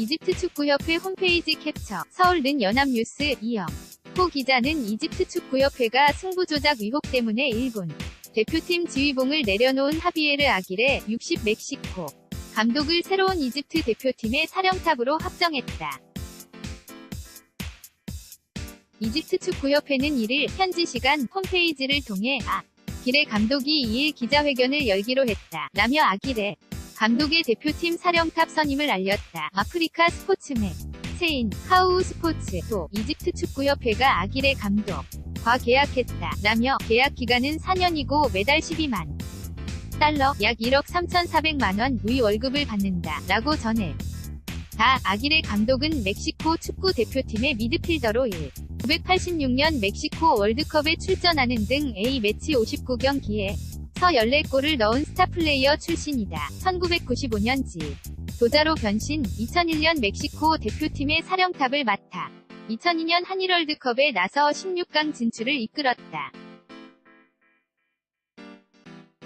이집트 축구협회 홈페이지 캡처 서울는 연합뉴스 이영 호 기자는 이집트 축구협회가 승부 조작 의혹 때문에 일본 대표팀 지휘봉을 내려놓은 하비에르 아길의 60 멕시코 감독을 새로운 이집트 대표팀의 사령탑으로 확정했다. 이집트 축구협회는 1일 현지 시간 홈페이지를 통해 아 길의 감독이 2일 기자회견을 열기로 했다. 라며 아길의 감독의 대표팀 사령탑 선임을 알렸다. 아프리카 스포츠맨 체인 카우 스포츠 또 이집트 축구협회가 아길의 감독과 계약했다. 라며 계약 기간은 4년이고 매달 12만 달러 약 1억 3,400만원 의 월급을 받는다. 라고 전해. 다 아길의 감독은 멕시코 축구 대표팀의 미드필더로 1. 986년 멕시코 월드컵에 출전하는 등 A매치 59경기에 서 14골을 넣은 스타 플레이어 출신이다. 1995년지 도자로 변신 2001년 멕시코 대표팀의 사령탑을 맡아 2002년 한일 월드컵에 나서 16강 진출을 이끌었다.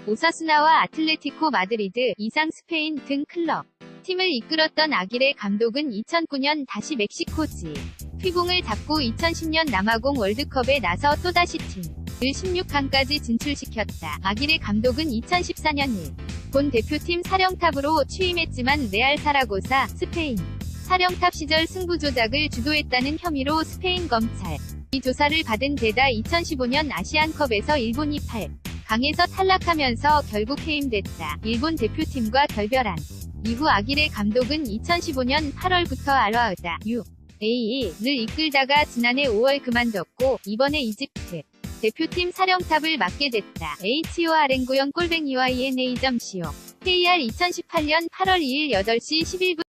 오사수나와 아틀레티코 마드리드, 이상 스페인 등 클럽 팀을 이끌었던 아길의 감독은 2009년 다시 멕시코지 휘봉을 잡고 2010년 남아공 월드컵에 나서 또다시 팀을 16강까지 진출시켰다. 아길의 감독은 2014년 1. 본 대표팀 사령탑으로 취임했지만 레알 사라고사, 스페인 사령탑 시절 승부 조작을 주도했다는 혐의로 스페인 검찰 이 조사를 받은 데다 2015년 아시안컵에서 일본이 8. 강에서 탈락하면서 결국 해임됐다. 일본 대표팀과 결별한 이후 아길의 감독은 2015년 8월부터 알와으다 U A를 이끌다가 지난해 5월 그만뒀고 이번에 이집트 대표팀 사령탑을 맡게 됐다. HORN 구형 꼴뱅이와 ENA.co KR 2018년 8월 2일 8시 11분